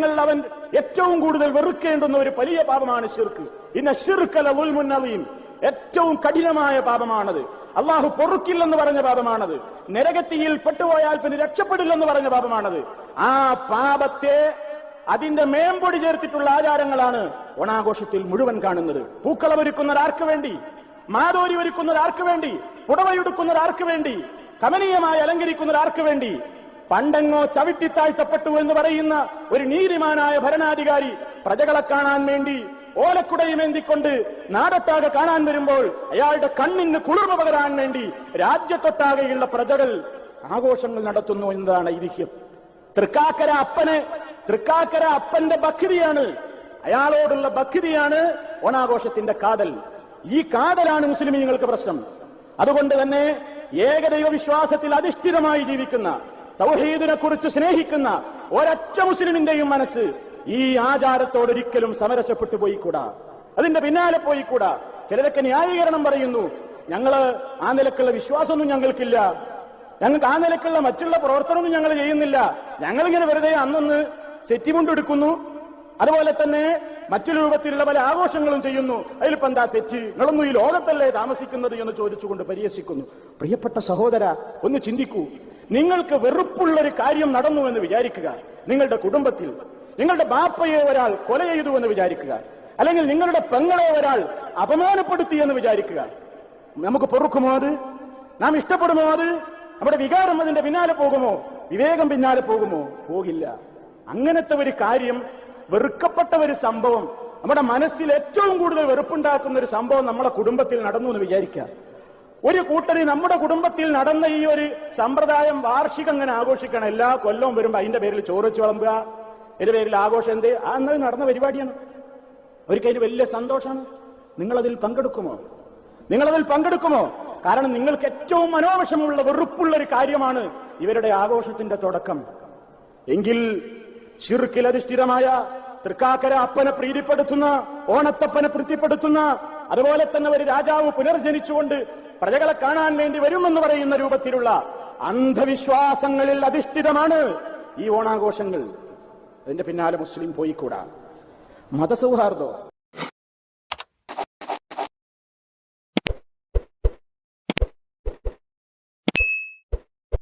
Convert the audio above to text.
മുസ്ലിമീങ്ങൾ അവൻ ഏറ്റവും കൂടുതൽ വെറുക്കേണ്ടുന്ന ഒരു വലിയ പാപമാണ് ഷിർക്ക് ഇന്ന ഷിർക്കല ഉൽമുന്നവീം ഏറ്റവും കഠിനമായ പാപമാണത്. അള്ളാഹു പൊറുക്കില്ലെന്ന് പറഞ്ഞ പാപമാണത്. നരകത്തിയിൽ പെട്ടുപോയാൽ പിന്നെ രക്ഷപ്പെടില്ലെന്ന് പറഞ്ഞ പാപമാണത്. ആ പാപത്തെ അതിന്റെ മേമ്പൊടി ചേർത്തിട്ടുള്ള ആചാരങ്ങളാണ് ഓണാഘോഷത്തിൽ മുഴുവൻ കാണുന്നത്. പൂക്കളമൊരുക്കുന്നത് ആർക്ക് വേണ്ടി മാതോരി ഒരുക്കുന്നത് ആർക്ക് വേണ്ടി പുടവയൊടുക്കുന്നത് ആർക്ക് വേണ്ടി കമനീയമായി അലങ്കരിക്കുന്നത് ആർക്ക് വേണ്ടി പണ്ടെങ്ങോ ചവിട്ടിത്താഴ്ത്തപ്പെട്ടു എന്ന് പറയുന്ന ഒരു നീതിമാനായ ഭരണാധികാരി പ്രജകളെ കാണാൻ വേണ്ടി ഓലക്കുടയുമേന്തിക്കൊണ്ട് നാടത്താകെ കാണാൻ വരുമ്പോൾ അയാളുടെ കണ്ണിന് കുളിർമ പകരാൻ വേണ്ടി രാജ്യത്തൊട്ടാകെയുള്ള പ്രജകൾ ആഘോഷങ്ങൾ നടത്തുന്നു എന്നതാണ് ഐതിഹ്യം. തൃക്കാക്കര അപ്പന് തൃക്കാക്കര അപ്പന്റെ ഭക്തിയാണ് അയാളോടുള്ള ഭക്തിയാണ് ഓണാഘോഷത്തിന്റെ കാതൽ. ഈ കാതലാണ് മുസ്ലിമീങ്ങൾക്ക് പ്രശ്നം. അതുകൊണ്ട് തന്നെ ഏകദൈവ വിശ്വാസത്തിൽ അധിഷ്ഠിതമായി ജീവിക്കുന്ന തൗഹീദിനെ കുറിച്ച് സ്നേഹിക്കുന്ന ഒരൊറ്റ മുസ്ലിമിന്റെയും മനസ്സ് ഈ ആചാരത്തോടൊരിക്കലും സമരസപ്പെട്ടു പോയിക്കൂടാ. അതിന്റെ പിന്നാലെ പോയിക്കൂടാ. ചിലരൊക്കെ ന്യായീകരണം പറയുന്നു ഞങ്ങൾ ആ നിലക്കുള്ള വിശ്വാസമൊന്നും ഞങ്ങൾക്കില്ല. ഞങ്ങൾക്ക് ആ നിലക്കുള്ള മറ്റുള്ള പ്രവർത്തനമൊന്നും ഞങ്ങൾ ചെയ്യുന്നില്ല. ഞങ്ങളിങ്ങനെ വെറുതെ അന്നൊന്ന് സെറ്റിമുണ്ട് എടുക്കുന്നു. അതുപോലെ തന്നെ മറ്റു രൂപത്തിലുള്ള പല ആഘോഷങ്ങളും ചെയ്യുന്നു. അതിലിപ്പോ എന്താ തെറ്റ്? നിങ്ങളൊന്നും ഈ ലോകത്തല്ലേ താമസിക്കുന്നത്? എന്ന് ചോദിച്ചുകൊണ്ട് പരിഹസിക്കുന്നു. പ്രിയപ്പെട്ട സഹോദര ഒന്ന് ചിന്തിക്കൂ. നിങ്ങൾക്ക് വെറുപ്പുള്ള ഒരു കാര്യം നടന്നു എന്ന് വിചാരിക്കുക. നിങ്ങളുടെ കുടുംബത്തിൽ നിങ്ങളുടെ ബാപ്പയെ ഒരാൾ കൊല ചെയ്തു എന്ന് വിചാരിക്കുക. അല്ലെങ്കിൽ നിങ്ങളുടെ പെങ്ങളെ ഒരാൾ അപമാനപ്പെടുത്തി എന്ന് വിചാരിക്കുക. നമുക്ക് പൊറുക്കുമോ അത്? നാം ഇഷ്ടപ്പെടുമോ അത്? നമ്മുടെ വികാരം അതിന്റെ പിന്നാലെ പോകുമോ? വിവേകം പിന്നാലെ പോകുമോ? പോകില്ല. അങ്ങനത്തെ ഒരു കാര്യം വെറുക്കപ്പെട്ട ഒരു സംഭവം നമ്മുടെ മനസ്സിൽ ഏറ്റവും കൂടുതൽ വെറുപ്പുണ്ടാക്കുന്ന ഒരു സംഭവം നമ്മുടെ കുടുംബത്തിൽ നടന്നു എന്ന് വിചാരിക്കുക. ഒരു കൂട്ടര് നമ്മുടെ കുടുംബത്തിൽ നടന്ന ഈ ഒരു സമ്പ്രദായം വാർഷികം അങ്ങനെ ആഘോഷിക്കണം. എല്ലാ കൊല്ലവും വരുമ്പോ അതിന്റെ പേരിൽ ചോറ് വെച്ച് വിളമ്പുക. എന്റെ പേരിൽ ആഘോഷം എന്ത്? ആ എന്നത് നടന്ന പരിപാടിയാണ്. അവർക്ക് അതിന് വലിയ സന്തോഷമാണ്. നിങ്ങളതിൽ പങ്കെടുക്കുമോ? നിങ്ങളതിൽ പങ്കെടുക്കുമോ? കാരണം നിങ്ങൾക്ക് ഏറ്റവും മനോവിഷമുള്ള വെറുപ്പുള്ള ഒരു കാര്യമാണ് ഇവരുടെ ആഘോഷത്തിന്റെ തുടക്കം. എങ്കിൽ ശിർക്കിലധിഷ്ഠിതമായ തൃക്കാക്കര അപ്പനെ പ്രീതിപ്പെടുത്തുന്ന ഓണത്തപ്പനെ പ്രീതിപ്പെടുത്തുന്ന അതുപോലെ തന്നെ ഒരു രാജാവ് പുനർജനിച്ചുകൊണ്ട് പ്രജകളെ കാണാൻ വേണ്ടി വരുമെന്ന് പറയുന്ന രൂപത്തിലുള്ള അന്ധവിശ്വാസങ്ങളിൽ അധിഷ്ഠിതമാണ് ഈ ഓണാഘോഷങ്ങൾ. അതിന്റെ പിന്നാലെ മുസ്ലിം പോയിക്കൂടാ. മതസൗഹാർദ്ദം.